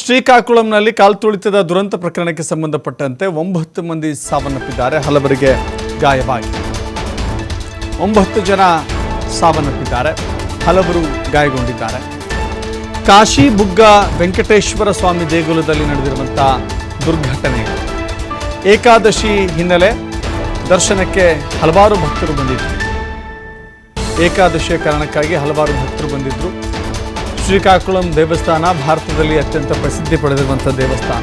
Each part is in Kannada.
ಶ್ರೀಕಾಕುಳಂನಲ್ಲಿ ಕಾಲ್ತುಳಿತದ ದುರಂತ ಪ್ರಕರಣಕ್ಕೆ ಸಂಬಂಧಪಟ್ಟಂತೆ ಒಂಬತ್ತು ಮಂದಿ ಸಾವನ್ನಪ್ಪಿದ್ದಾರೆ. ಹಲವರಿಗೆ ಗಾಯವಾಗಿದೆ ಒಂಬತ್ತು ಜನ ಸಾವನ್ನಪ್ಪಿದ್ದಾರೆ. ಹಲವರು ಗಾಯಗೊಂಡಿದ್ದಾರೆ. ಕಾಶಿ ಬುಗ್ಗ ವೆಂಕಟೇಶ್ವರ ಸ್ವಾಮಿ ದೇಗುಲದಲ್ಲಿ ನಡೆದಿರುವಂತಹ ದುರ್ಘಟನೆ. ಏಕಾದಶಿ ಹಿನ್ನೆಲೆ ದರ್ಶನಕ್ಕೆ ಹಲವಾರು ಭಕ್ತರು ಬಂದಿದ್ದರು ಏಕಾದಶಿಯ ಕಾರಣಕ್ಕಾಗಿ ಹಲವಾರು ಭಕ್ತರು ಬಂದಿದ್ದರು ಶ್ರೀಕಾಕುಳಂ ದೇವಸ್ಥಾನ ಭಾರತದಲ್ಲಿ ಅತ್ಯಂತ ಪ್ರಸಿದ್ಧಿ ಪಡೆದಿರುವಂಥ ದೇವಸ್ಥಾನ.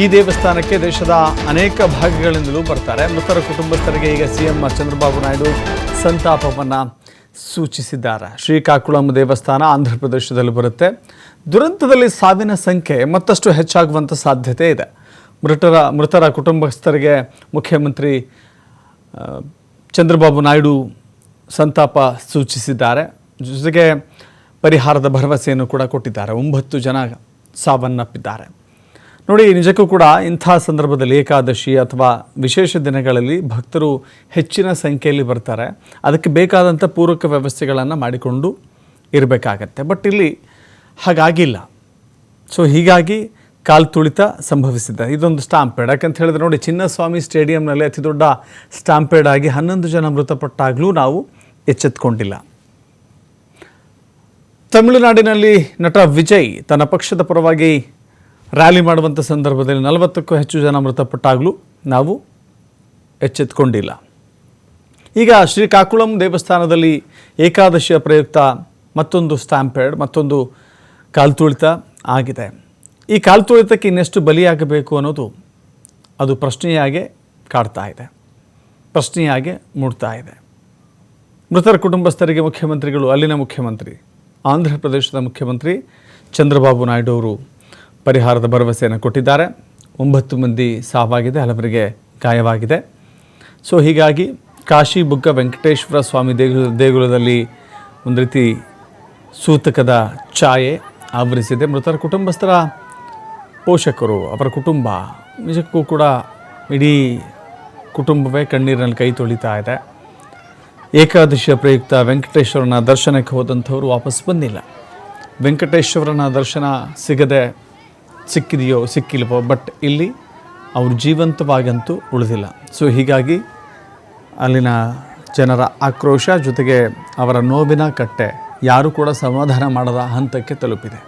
ಈ ದೇವಸ್ಥಾನಕ್ಕೆ ದೇಶದ ಅನೇಕ ಭಾಗಗಳಿಂದಲೂ ಬರ್ತಾರೆ. ಮೃತರ ಕುಟುಂಬಸ್ಥರಿಗೆ ಈಗ ಸಿ ಎಂ ಚಂದ್ರಬಾಬು ನಾಯ್ಡು ಸಂತಾಪವನ್ನು ಸೂಚಿಸಿದ್ದಾರೆ. ಶ್ರೀಕಾಕುಳಂ ದೇವಸ್ಥಾನ ಆಂಧ್ರ ಪ್ರದೇಶದಲ್ಲಿ ಬರುತ್ತೆ. ದುರಂತದಲ್ಲಿ ಸಾವಿನ ಸಂಖ್ಯೆ ಮತ್ತಷ್ಟು ಹೆಚ್ಚಾಗುವಂಥ ಸಾಧ್ಯತೆ ಇದೆ. ಮೃತರ ಮೃತರ ಕುಟುಂಬಸ್ಥರಿಗೆ ಮುಖ್ಯಮಂತ್ರಿ ಚಂದ್ರಬಾಬು ನಾಯ್ಡು ಸಂತಾಪ ಸೂಚಿಸಿದ್ದಾರೆ. ಜೊತೆಗೆ ಪರಿಹಾರದ ಭರವಸೆಯನ್ನು ಕೂಡ ಕೊಟ್ಟಿದ್ದಾರೆ. ಒಂಬತ್ತು ಜನ ಸಾವನ್ನಪ್ಪಿದ್ದಾರೆ. ನೋಡಿ ನಿಜಕ್ಕೂ ಕೂಡ ಇಂಥ ಸಂದರ್ಭದಲ್ಲಿ ಏಕಾದಶಿ ಅಥವಾ ವಿಶೇಷ ದಿನಗಳಲ್ಲಿ ಭಕ್ತರು ಹೆಚ್ಚಿನ ಸಂಖ್ಯೆಯಲ್ಲಿ ಬರ್ತಾರೆ. ಅದಕ್ಕೆ ಬೇಕಾದಂಥ ಪೂರಕ ವ್ಯವಸ್ಥೆಗಳನ್ನು ಮಾಡಿಕೊಂಡು ಇರಬೇಕಾಗತ್ತೆ. ಬಟ್ ಇಲ್ಲಿ ಹಾಗಾಗಿಲ್ಲ. ಸೊ, ಹೀಗಾಗಿ ಕಾಲು ತುಳಿತ ಸಂಭವಿಸಿದೆ. ಇದೊಂದು ಸ್ಟಾಂಪೇಡ್. ಯಾಕಂತ ಹೇಳಿದ್ರೆ ನೋಡಿ, ಚಿನ್ನಸ್ವಾಮಿ ಸ್ಟೇಡಿಯಂನಲ್ಲಿ ಅತಿ ದೊಡ್ಡ ಸ್ಟಾಂಪೇಡ್ ಆಗಿ ಹನ್ನೊಂದು ಜನ ಮೃತಪಟ್ಟಾಗಲೂ ನಾವು ಎಚ್ಚೆತ್ಕೊಂಡಿಲ್ಲ. ತಮಿಳುನಾಡಿನಲ್ಲಿ ನಟ ವಿಜಯ್ ತನ್ನ ಪಕ್ಷದ ಪರವಾಗಿ ರ್ಯಾಲಿ ಮಾಡುವಂಥ ಸಂದರ್ಭದಲ್ಲಿ ನಲವತ್ತಕ್ಕೂ ಹೆಚ್ಚು ಜನ ಮೃತಪಟ್ಟಾಗಲೂ ನಾವು ಎಚ್ಚೆತ್ಕೊಂಡಿಲ್ಲ. ಈಗ ಶ್ರೀಕಾಕುಳಂ ದೇವಸ್ಥಾನದಲ್ಲಿ ಏಕಾದಶಿಯ ಪ್ರಯುಕ್ತ ಮತ್ತೊಂದು ಸ್ಟ್ಯಾಂಪೇಡ್, ಮತ್ತೊಂದು ಕಾಲ್ತುಳಿತ ಆಗಿದೆ. ಈ ಕಾಲ್ತುಳಿತಕ್ಕೆ ಇನ್ನೆಷ್ಟು ಬಲಿಯಾಗಬೇಕು ಅನ್ನೋದು ಅದು ಪ್ರಶ್ನೆಯಾಗೆ ಕಾಡ್ತಾ ಇದೆ. ಪ್ರಶ್ನೆಯಾಗೆ ಮೂಡ್ತಾ ಇದೆ. ಮೃತರ ಕುಟುಂಬಸ್ಥರಿಗೆ ಮುಖ್ಯಮಂತ್ರಿಗಳು, ಅಲ್ಲಿನ ಮುಖ್ಯಮಂತ್ರಿ ಆಂಧ್ರ ಪ್ರದೇಶದ ಮುಖ್ಯಮಂತ್ರಿ ಚಂದ್ರಬಾಬು ನಾಯ್ಡು ಅವರು ಪರಿಹಾರದ ಭರವಸೆಯನ್ನು ಕೊಟ್ಟಿದ್ದಾರೆ. ಒಂಬತ್ತು ಮಂದಿ ಸಾವಾಗಿದೆ, ಹಲವರಿಗೆ ಗಾಯವಾಗಿದೆ. ಸೊ, ಹೀಗಾಗಿ ಕಾಶಿ ಬುಗ್ಗ ವೆಂಕಟೇಶ್ವರ ಸ್ವಾಮಿ ದೇಗುಲ, ದೇಗುಲದಲ್ಲಿ ಒಂದು ರೀತಿ ಸೂತಕದ ಛಾಯೆ ಆವರಿಸಿದೆ. ಮೃತರ ಕುಟುಂಬಸ್ಥರ ಪೋಷಕರು, ಅವರ ಕುಟುಂಬ, ನಿಜಕ್ಕೂ ಕೂಡ ಇಡೀ ಕುಟುಂಬವೇ ಕಣ್ಣೀರಿನಲ್ಲಿ ಕೈ ತೊಳಿತಾ ಇದೆ. ಏಕಾದಶಿಯ ಪ್ರಯುಕ್ತ ವೆಂಕಟೇಶ್ವರನ ದರ್ಶನಕ್ಕೆ ಹೋದಂಥವರು ವಾಪಸ್ ಬಂದಿಲ್ಲ. ವೆಂಕಟೇಶ್ವರನ ದರ್ಶನ ಸಿಗದೆ ಸಿಕ್ಕಿದೆಯೋ ಸಿಕ್ಕಿಲ್ವೋ ಬಟ್ ಇಲ್ಲಿ ಅವರು ಜೀವಂತವಾಗಂತೂ ಉಳಿದಿಲ್ಲ. ಸೊ ಹೀಗಾಗಿ ಅಲ್ಲಿನ ಜನರ ಆಕ್ರೋಶ ಜೊತೆಗೆ ಅವರ ನೋವಿನ ಕಟ್ಟೆ ಯಾರೂ ಕೂಡ ಸಮಾಧಾನ ಮಾಡದ ಹಂತಕ್ಕೆ ತಲುಪಿದೆ.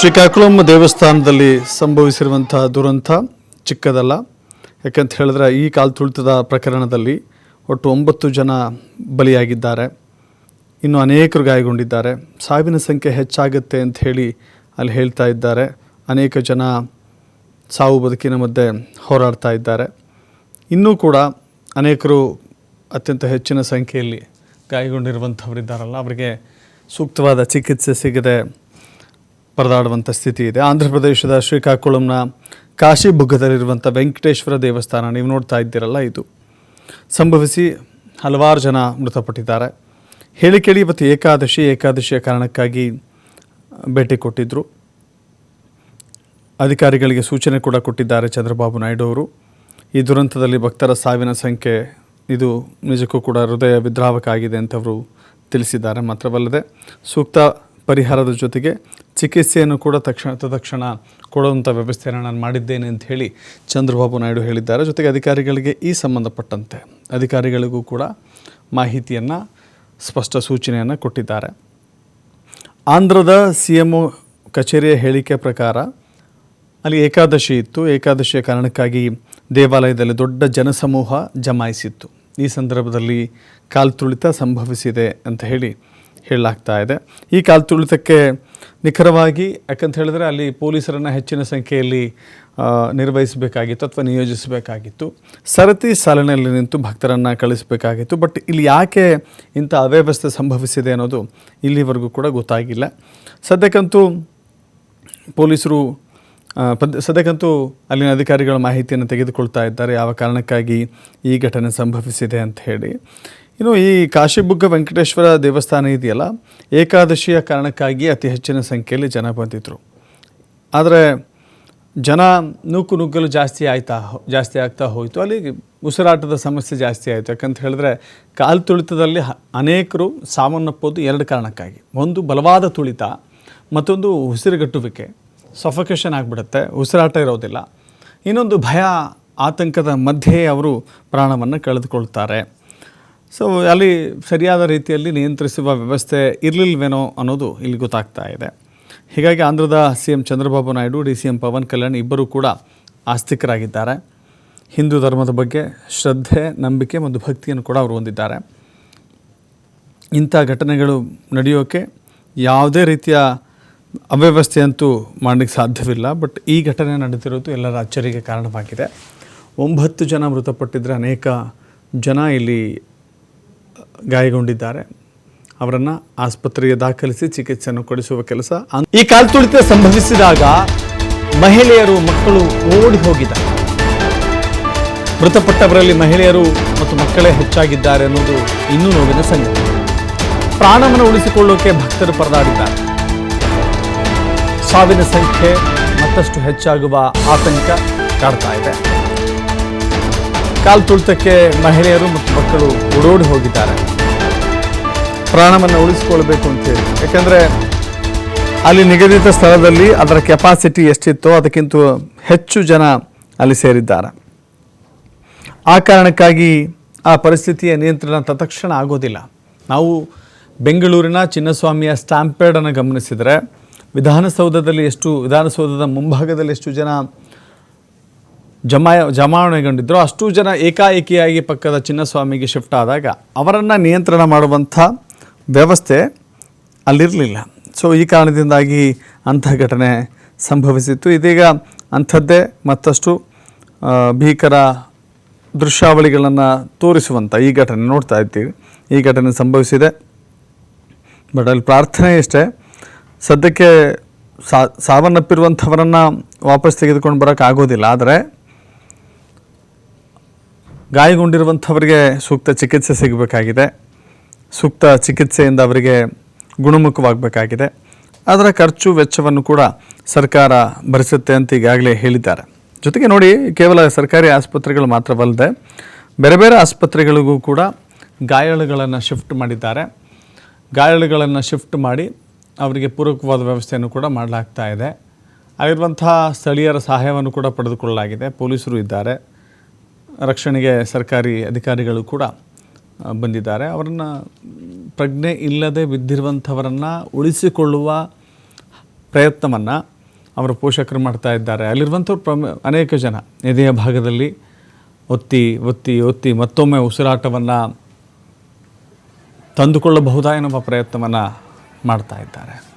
ಶ್ರೀಕಾಕುಳಂ ದೇವಸ್ಥಾನದಲ್ಲಿ ಸಂಭವಿಸಿರುವಂತಹ ದುರಂತ ಚಿಕ್ಕದಲ್ಲ. ಯಾಕಂತ ಹೇಳಿದ್ರೆ ಈ ಕಾಲು ತುಳಿತದ ಪ್ರಕರಣದಲ್ಲಿ ಒಟ್ಟು ಒಂಬತ್ತು ಜನ ಬಲಿಯಾಗಿದ್ದಾರೆ. ಇನ್ನು ಅನೇಕರು ಗಾಯಗೊಂಡಿದ್ದಾರೆ. ಸಾವಿನ ಸಂಖ್ಯೆ ಹೆಚ್ಚಾಗುತ್ತೆ ಅಂತ ಹೇಳಿ ಅಲ್ಲಿ ಹೇಳ್ತಾ ಇದ್ದಾರೆ. ಅನೇಕ ಜನ ಸಾವು ಬದುಕಿನ ಮಧ್ಯೆ ಹೋರಾಡ್ತಾ ಇದ್ದಾರೆ. ಇನ್ನೂ ಕೂಡ ಅನೇಕರು ಅತ್ಯಂತ ಹೆಚ್ಚಿನ ಸಂಖ್ಯೆಯಲ್ಲಿ ಗಾಯಗೊಂಡಿರುವಂಥವರಿದ್ದಾರಲ್ಲ. ಅವರಿಗೆ ಸೂಕ್ತವಾದ ಚಿಕಿತ್ಸೆ ಸಿಗದೆ ಪರದಾಡುವಂಥ ಸ್ಥಿತಿ ಇದೆ. ಆಂಧ್ರ ಪ್ರದೇಶದ ಶ್ರೀಕಾಕುಳಂನ ಕಾಶಿಬುಗ್ಗದಲ್ಲಿರುವಂಥ ವೆಂಕಟೇಶ್ವರ ದೇವಸ್ಥಾನ ನೀವು ನೋಡ್ತಾ ಇದ್ದೀರಲ್ಲ ಇದು. ಸಂಭವಿಸಿ ಹಲವಾರು ಜನ ಮೃತಪಟ್ಟಿದ್ದಾರೆ. ಹೇಳಿ ಕೇಳಿ ಇವತ್ತು ಏಕಾದಶಿ, ಏಕಾದಶಿಯ ಕಾರಣಕ್ಕಾಗಿ ಭೇಟಿ ಕೊಟ್ಟಿದ್ದರು ಅಧಿಕಾರಿಗಳಿಗೆ ಸೂಚನೆ ಕೂಡ ಕೊಟ್ಟಿದ್ದಾರೆ ಚಂದ್ರಬಾಬು ನಾಯ್ಡು ಅವರು. ಈ ದುರಂತದಲ್ಲಿ ಭಕ್ತರ ಸಾವಿನ ಸಂಖ್ಯೆ ಇದು ನಿಜಕ್ಕೂ ಕೂಡ ಹೃದಯ ವಿದ್ರಾವಕ ಆಗಿದೆ ಅಂತ ಅವರು ತಿಳಿಸಿದ್ದಾರೆ ಮಾತ್ರವಲ್ಲದೆ ಸೂಕ್ತ ಪರಿಹಾರದ ಜೊತೆಗೆ ಚಿಕಿತ್ಸೆಯನ್ನು ಕೂಡ ತಕ್ಷಣ ತಕ್ಷಣ ಕೊಡುವಂಥ ವ್ಯವಸ್ಥೆಯನ್ನು ನಾನು ಮಾಡಿದ್ದೇನೆ ಅಂತ ಹೇಳಿ ಚಂದ್ರಬಾಬು ನಾಯ್ಡು ಹೇಳಿದ್ದಾರೆ. ಜೊತೆಗೆ ಅಧಿಕಾರಿಗಳಿಗೆ ಈ ಸಂಬಂಧಪಟ್ಟಂತೆ ಅಧಿಕಾರಿಗಳಿಗೂ ಕೂಡ ಮಾಹಿತಿಯನ್ನು, ಸ್ಪಷ್ಟ ಸೂಚನೆಯನ್ನು ಕೊಟ್ಟಿದ್ದಾರೆ. ಆಂಧ್ರದ ಸಿ ಎಂ ಕಚೇರಿಯ ಹೇಳಿಕೆ ಪ್ರಕಾರ ಅಲ್ಲಿ ಏಕಾದಶಿ ಇತ್ತು. ಏಕಾದಶಿಯ ಕಾರಣಕ್ಕಾಗಿ ದೇವಾಲಯದಲ್ಲಿ ದೊಡ್ಡ ಜನಸಮೂಹ ಜಮಾಯಿಸಿತ್ತು. ಈ ಸಂದರ್ಭದಲ್ಲಿ ಕಾಲ್ತುಳಿತ ಸಂಭವಿಸಿದೆ ಅಂತ ಹೇಳಿ ಹೇಳಲಾಗ್ತಾ ಇದೆ. ಈ ಕಾಲ್ತುಳಿತಕ್ಕೆ ನಿಖರವಾಗಿ, ಯಾಕಂತ ಹೇಳಿದ್ರೆ ಅಲ್ಲಿ ಪೊಲೀಸರನ್ನು ಹೆಚ್ಚಿನ ಸಂಖ್ಯೆಯಲ್ಲಿ ನಿರ್ವಹಿಸಬೇಕಾಗಿತ್ತು ಅಥವಾ ನಿಯೋಜಿಸಬೇಕಾಗಿತ್ತು. ಸರತಿ ಸಾಲಿನಲ್ಲಿ ನಿಂತು ಭಕ್ತರನ್ನು ಕಳಿಸಬೇಕಾಗಿತ್ತು. ಬಟ್ ಇಲ್ಲಿ ಯಾಕೆ ಇಂಥ ಅವ್ಯವಸ್ಥೆ ಸಂಭವಿಸಿದೆ ಅನ್ನೋದು ಇಲ್ಲಿವರೆಗೂ ಕೂಡ ಗೊತ್ತಾಗಿಲ್ಲ. ಸದ್ಯಕ್ಕಂತೂ ಪೊಲೀಸರು ಪದ್, ಸದ್ಯಕ್ಕಂತೂ ಅಲ್ಲಿನ ಅಧಿಕಾರಿಗಳ ಮಾಹಿತಿಯನ್ನು ತೆಗೆದುಕೊಳ್ತಾ ಇದ್ದಾರೆ. ಯಾವ ಕಾರಣಕ್ಕಾಗಿ ಈ ಘಟನೆ ಸಂಭವಿಸಿದೆ ಅಂತ ಹೇಳಿ. ಇನ್ನು ಈ ಕಾಶಿಬುಗ್ಗ ವೆಂಕಟೇಶ್ವರ ದೇವಸ್ಥಾನ ಇದೆಯಲ್ಲ, ಏಕಾದಶಿಯ ಕಾರಣಕ್ಕಾಗಿ ಅತಿ ಹೆಚ್ಚಿನ ಸಂಖ್ಯೆಯಲ್ಲಿ ಜನ ಬಂದಿದ್ದರು ಆದರೆ ಜನ ನೂಕು ನುಗ್ಗಲು ಜಾಸ್ತಿ ಆಯ್ತಾ ಜಾಸ್ತಿ ಆಗ್ತಾ ಹೋಯಿತು. ಅಲ್ಲಿ ಉಸಿರಾಟದ ಸಮಸ್ಯೆ ಜಾಸ್ತಿ ಆಯಿತು. ಯಾಕಂತ ಹೇಳಿದ್ರೆ ಕಾಲು ತುಳಿತದಲ್ಲಿ ಅನೇಕರು ಸಾವನ್ನಪ್ಪೋದು ಎರಡು ಕಾರಣಕ್ಕಾಗಿ. ಒಂದು ಬಲವಾದ ತುಳಿತ, ಮತ್ತೊಂದು ಉಸಿರುಗಟ್ಟುವಿಕೆ. ಸಫಕೇಷನ್ ಆಗಿಬಿಡುತ್ತೆ, ಉಸಿರಾಟ ಇರೋದಿಲ್ಲ. ಇನ್ನೊಂದು ಭಯ, ಆತಂಕದ ಮಧ್ಯೆ ಅವರು ಪ್ರಾಣವನ್ನು ಕಳೆದುಕೊಳ್ತಾರೆ. ಸೊ ಅಲ್ಲಿ ಸರಿಯಾದ ರೀತಿಯಲ್ಲಿ ನಿಯಂತ್ರಿಸುವ ವ್ಯವಸ್ಥೆ ಇರಲಿಲ್ವೇನೋ ಅನ್ನೋದು ಇಲ್ಲಿ ಗೊತ್ತಾಗ್ತಾ ಇದೆ. ಹೀಗಾಗಿ ಆಂಧ್ರದ C M Chandrababu Naidu, D C M Pawan Kalyan ಇಬ್ಬರೂ ಕೂಡ ಆಸ್ತಿಕರಾಗಿದ್ದಾರೆ. ಹಿಂದೂ ಧರ್ಮದ ಬಗ್ಗೆ ಶ್ರದ್ಧೆ, ನಂಬಿಕೆ ಮತ್ತು ಭಕ್ತಿಯನ್ನು ಕೂಡ ಅವರು ಹೊಂದಿದ್ದಾರೆ. ಇಂಥ ಘಟನೆಗಳು ನಡೆಯೋಕ್ಕೆ ಯಾವುದೇ ರೀತಿಯ ಅವ್ಯವಸ್ಥೆಯಂತೂ ಮಾಡಲಿಕ್ಕೆ ಸಾಧ್ಯವಿಲ್ಲ. ಬಟ್ ಈ ಘಟನೆ ನಡೆದಿರೋದು ಎಲ್ಲರ ಅಚ್ಚರಿಗೆ ಕಾರಣವಾಗಿದೆ. ಒಂಬತ್ತು ಜನ ಮೃತಪಟ್ಟಿದ್ದರೆ ಅನೇಕ ಜನ ಇಲ್ಲಿ ಗಾಯಗೊಂಡಿದ್ದಾರೆ. ಅವರನ್ನು ಆಸ್ಪತ್ರೆಗೆ ದಾಖಲಿಸಿ ಚಿಕಿತ್ಸೆಯನ್ನು ಕೊಡಿಸುವ ಕೆಲಸ ಈ ಕಾಲ್ತುಳಿತ ಸಂಭವಿಸಿದಾಗ ಮಹಿಳೆಯರು, ಮಕ್ಕಳು ಓಡಿ ಹೋಗಿದ್ದಾರೆ. ಮೃತಪಟ್ಟವರಲ್ಲಿ ಮಹಿಳೆಯರು ಮತ್ತು ಮಕ್ಕಳೇ ಹೆಚ್ಚಾಗಿದ್ದಾರೆ ಅನ್ನೋದು ಇನ್ನೂ ನೋವಿನ ಸಂಗತಿ. ಪ್ರಾಣವನ್ನು ಉಳಿಸಿಕೊಳ್ಳೋಕೆ ಭಕ್ತರು ಪರದಾಡಿದ್ದಾರೆ. ಸಾವಿನ ಸಂಖ್ಯೆ ಮತ್ತಷ್ಟು ಹೆಚ್ಚಾಗುವ ಆತಂಕ ಕಾಡ್ತಾ ಇದೆ. ಕಾಲ್ ತುಳಿತಕ್ಕೆ ಮಹಿಳೆಯರು ಮತ್ತು ಮಕ್ಕಳು ಓಡೋಡಿ ಹೋಗಿದ್ದಾರೆ. ಪ್ರಾಣವನ್ನು ಉಳಿಸಿಕೊಳ್ಬೇಕು ಅಂತೇಳಿ ಯಾಕಂದರೆ ಅಲ್ಲಿ ನಿಗದಿತ ಸ್ಥಳದಲ್ಲಿ ಅದರ ಕೆಪಾಸಿಟಿ ಎಷ್ಟಿತ್ತೋ ಅದಕ್ಕಿಂತ ಹೆಚ್ಚು ಜನ ಅಲ್ಲಿ ಸೇರಿದ್ದಾರೆ. ಆ ಕಾರಣಕ್ಕಾಗಿ ಆ ಪರಿಸ್ಥಿತಿಯ ನಿಯಂತ್ರಣ ತತ್ಕ್ಷಣ ಆಗೋದಿಲ್ಲ. ನಾವು ಬೆಂಗಳೂರಿನ ಚಿನ್ನಸ್ವಾಮಿಯ ಸ್ಟ್ಯಾಂಪೇಡನ್ನು ಗಮನಿಸಿದರೆ, ವಿಧಾನಸೌಧದಲ್ಲಿ ಎಷ್ಟು, ವಿಧಾನಸೌಧದ ಮುಂಭಾಗದಲ್ಲಿ ಎಷ್ಟು ಜನ ಜಮಾ ಜಮಾವಣೆಗೊಂಡಿದ್ದರು ಅಷ್ಟು ಜನ ಏಕಾಏಕಿಯಾಗಿ ಪಕ್ಕದ ಚಿನ್ನಸ್ವಾಮಿಗೆ ಶಿಫ್ಟ್ ಆದಾಗ ಅವರನ್ನು ನಿಯಂತ್ರಣ ಮಾಡುವಂಥ ವ್ಯವಸ್ಥೆ ಅಲ್ಲಿರಲಿಲ್ಲ. ಸೊ ಈ ಕಾರಣದಿಂದಾಗಿ ಅಂಥ ಘಟನೆ ಸಂಭವಿಸಿತ್ತು. ಇದೀಗ ಅಂಥದ್ದೇ ಮತ್ತಷ್ಟು ಭೀಕರ ದೃಶ್ಯಾವಳಿಗಳನ್ನು ತೋರಿಸುವಂಥ ಈ ಘಟನೆ ನೋಡ್ತಾ ಇದ್ದೀವಿ. ಈ ಘಟನೆ ಸಂಭವಿಸಿದೆ. ಬಟ್ ಅಲ್ಲಿ ಪ್ರಾರ್ಥನೆ ಇಷ್ಟೇ ಸದ್ಯಕ್ಕೆ ಸಾವನ್ನಪ್ಪಿರುವಂಥವರನ್ನು ವಾಪಸ್ ತೆಗೆದುಕೊಂಡು ಬರೋಕ್ಕಾಗೋದಿಲ್ಲ ಆದರೆ ಗಾಯಗೊಂಡಿರುವಂಥವರಿಗೆ ಸೂಕ್ತ ಚಿಕಿತ್ಸೆ ಸಿಗಬೇಕಾಗಿದೆ. ಸೂಕ್ತ ಚಿಕಿತ್ಸೆಯಿಂದ ಅವರಿಗೆ ಗುಣಮುಖವಾಗಬೇಕಾಗಿದೆ. ಅದರ ಖರ್ಚು ವೆಚ್ಚವನ್ನು ಕೂಡ ಸರ್ಕಾರ ಭರಿಸುತ್ತೆ ಅಂತ ಈಗಾಗಲೇ ಹೇಳಿದ್ದಾರೆ. ಜೊತೆಗೆ ನೋಡಿ, ಕೇವಲ ಸರ್ಕಾರಿ ಆಸ್ಪತ್ರೆಗಳು ಮಾತ್ರವಲ್ಲದೆ ಬೇರೆ ಬೇರೆ ಆಸ್ಪತ್ರೆಗಳಿಗೂ ಕೂಡ ಗಾಯಾಳುಗಳನ್ನು ಶಿಫ್ಟ್ ಮಾಡಿದ್ದಾರೆ. ಗಾಯಾಳುಗಳನ್ನು ಶಿಫ್ಟ್ ಮಾಡಿ ಅವರಿಗೆ ಪೂರಕವಾದ ವ್ಯವಸ್ಥೆಯನ್ನು ಕೂಡ ಮಾಡಲಾಗ್ತಾ ಇದೆ. ಆಗಿರುವಂಥ ಸ್ಥಳೀಯರ ಸಹಾಯವನ್ನು ಕೂಡ ಪಡೆದುಕೊಳ್ಳಲಾಗಿದೆ. ಪೊಲೀಸರು ಇದ್ದಾರೆ. ರಕ್ಷಣೆಗೆ ಸರ್ಕಾರಿ ಅಧಿಕಾರಿಗಳು ಕೂಡ ಬಂದಿದ್ದಾರೆ. ಅವರನ್ನು ಪ್ರಜ್ಞೆ ಇಲ್ಲದೆ ಬಿದ್ದಿರುವಂಥವರನ್ನು ಉಳಿಸಿಕೊಳ್ಳುವ ಪ್ರಯತ್ನವನ್ನು ಅವರ ಪೋಷಕರು ಮಾಡ್ತಾ ಇದ್ದಾರೆ. ಅಲ್ಲಿರುವಂಥವ್ರು ಪ್ರಮ, ಅನೇಕ ಜನ ಎದೆಯ ಭಾಗದಲ್ಲಿ ಒತ್ತಿ ಒತ್ತಿ ಒತ್ತಿ ಮತ್ತೊಮ್ಮೆ ಉಸಿರಾಟವನ್ನು ತಂದುಕೊಳ್ಳಬಹುದಾ ಎನ್ನುವ ಪ್ರಯತ್ನವನ್ನು ಮಾಡ್ತಾ ಇದ್ದಾರೆ.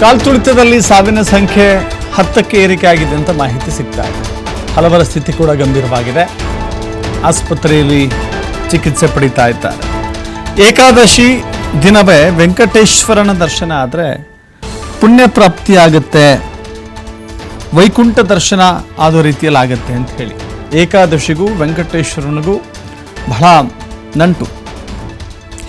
ಕಾಲ್ತುಳಿತದಲ್ಲಿ ಸಾವಿನ ಸಂಖ್ಯೆ ಹತ್ತಕ್ಕೆ ಏರಿಕೆ ಆಗಿದೆ ಅಂತ ಮಾಹಿತಿ ಸಿಗ್ತಾ ಇದೆ. ಹಲವರ ಸ್ಥಿತಿ ಕೂಡ ಗಂಭೀರವಾಗಿದೆ. ಆಸ್ಪತ್ರೆಯಲ್ಲಿ ಚಿಕಿತ್ಸೆ ಪಡೀತಾ ಇದ್ದಾರೆ. ಏಕಾದಶಿ ದಿನವೇ ವೆಂಕಟೇಶ್ವರನ ದರ್ಶನ ಆದರೆ ಪುಣ್ಯ ಪ್ರಾಪ್ತಿಯಾಗುತ್ತೆ ವೈಕುಂಠ ದರ್ಶನ ಆದ ರೀತಿಯಲ್ಲಿ ಆಗುತ್ತೆ ಅಂತ ಹೇಳಿ. ಏಕಾದಶಿಗೂ ವೆಂಕಟೇಶ್ವರನಿಗೂ ಬಹಳ ನಂಟು.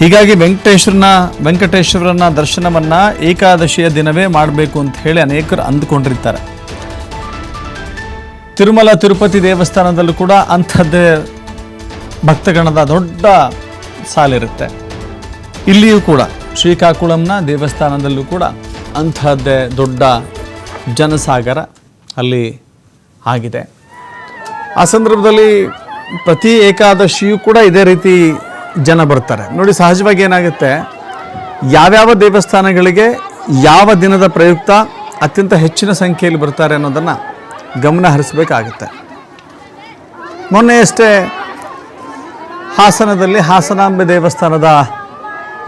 ಹೀಗಾಗಿ ವೆಂಕಟೇಶ್ವರನ ವೆಂಕಟೇಶ್ವರನ ದರ್ಶನವನ್ನ ಏಕಾದಶಿಯ ದಿನವೇ ಮಾಡಬೇಕು ಅಂತ ಹೇಳಿ ಅನೇಕರು ಅಂದುಕೊಂಡಿರ್ತಾರೆ. ತಿರುಮಲ, ತಿರುಪತಿ ದೇವಸ್ಥಾನದಲ್ಲೂ ಕೂಡ ಅಂಥದ್ದೇ ಭಕ್ತಗಣದ ದೊಡ್ಡ ಸಾಲಿರುತ್ತೆ. ಇಲ್ಲಿಯೂ ಕೂಡ ಶ್ರೀಕಾಕುಳಂನ ದೇವಸ್ಥಾನದಲ್ಲೂ ಕೂಡ ಅಂಥದ್ದೇ ದೊಡ್ಡ ಜನಸಾಗರ ಅಲ್ಲಿ ಆಗಿದೆ. ಆ ಸಂದರ್ಭದಲ್ಲಿ ಪ್ರತಿ ಏಕಾದಶಿಯೂ ಕೂಡ ಇದೇ ರೀತಿ ಜನ ಬರ್ತಾರೆ. ನೋಡಿ ಸಹಜವಾಗಿ ಏನಾಗುತ್ತೆ? ಯಾವ್ಯಾವ ದೇವಸ್ಥಾನಗಳಿಗೆ ಯಾವ ದಿನದ ಪ್ರಯುಕ್ತ ಅತ್ಯಂತ ಹೆಚ್ಚಿನ ಸಂಖ್ಯೆಯಲ್ಲಿ ಬರ್ತಾರೆ ಅನ್ನೋದನ್ನು ಗಮನ ಹರಿಸಬೇಕಾಗುತ್ತೆ. ಮೊನ್ನೆಯಷ್ಟೇ ಹಾಸನದಲ್ಲಿ ಹಾಸನಾಂಬೆ ದೇವಸ್ಥಾನದ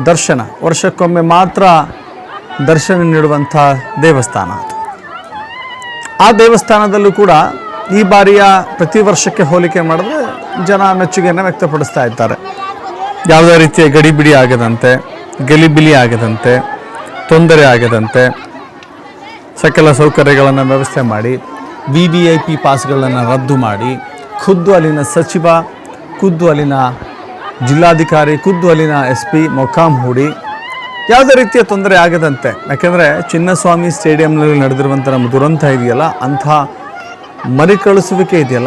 ದರ್ಶನ. ವರ್ಷಕ್ಕೊಮ್ಮೆ ಮಾತ್ರ ದರ್ಶನ ನೀಡುವಂಥ ದೇವಸ್ಥಾನ ಆ ದೇವಸ್ಥಾನದಲ್ಲೂ ಕೂಡ ಈ ಬಾರಿಯ ಪ್ರತಿ ವರ್ಷಕ್ಕೆ ಹೋಲಿಕೆ ಮಾಡಿದ್ರೆ ಜನ ಮೆಚ್ಚುಗೆಯನ್ನು ವ್ಯಕ್ತಪಡಿಸ್ತಾ ಇದ್ದಾರೆ. ಯಾವುದೇ ರೀತಿಯ ಗಡಿಬಿಡಿ ಆಗದಂತೆ, ಗಲಿಬಿಲಿ ಆಗದಂತೆ, ತೊಂದರೆ ಆಗದಂತೆ ಸಕಲ ಸೌಕರ್ಯಗಳನ್ನು ವ್ಯವಸ್ಥೆ ಮಾಡಿ ವಿ ವಿ ಐ ಪಿ ಪಾಸ್ಗಳನ್ನು ರದ್ದು ಮಾಡಿ, ಖುದ್ದು ಅಲ್ಲಿನ ಸಚಿವ, ಖುದ್ದು ಅಲ್ಲಿನ ಜಿಲ್ಲಾಧಿಕಾರಿ, ಖುದ್ದು ಅಲ್ಲಿನ ಎಸ್ ಪಿ ಮೊಕ್ಕಾಂ ಹೂಡಿ, ಯಾವುದೇ ರೀತಿಯ ತೊಂದರೆ ಆಗದಂತೆ. ಯಾಕೆಂದರೆ ಚಿನ್ನಸ್ವಾಮಿ ಸ್ಟೇಡಿಯಂನಲ್ಲಿ ನಡೆದಿರುವಂಥ ನಮ್ಮ ದುರಂತ ಇದೆಯಲ್ಲ, ಅಂಥ ಮರಿಕಳಿಸುವಿಕೆ ಇದೆಯಲ್ಲ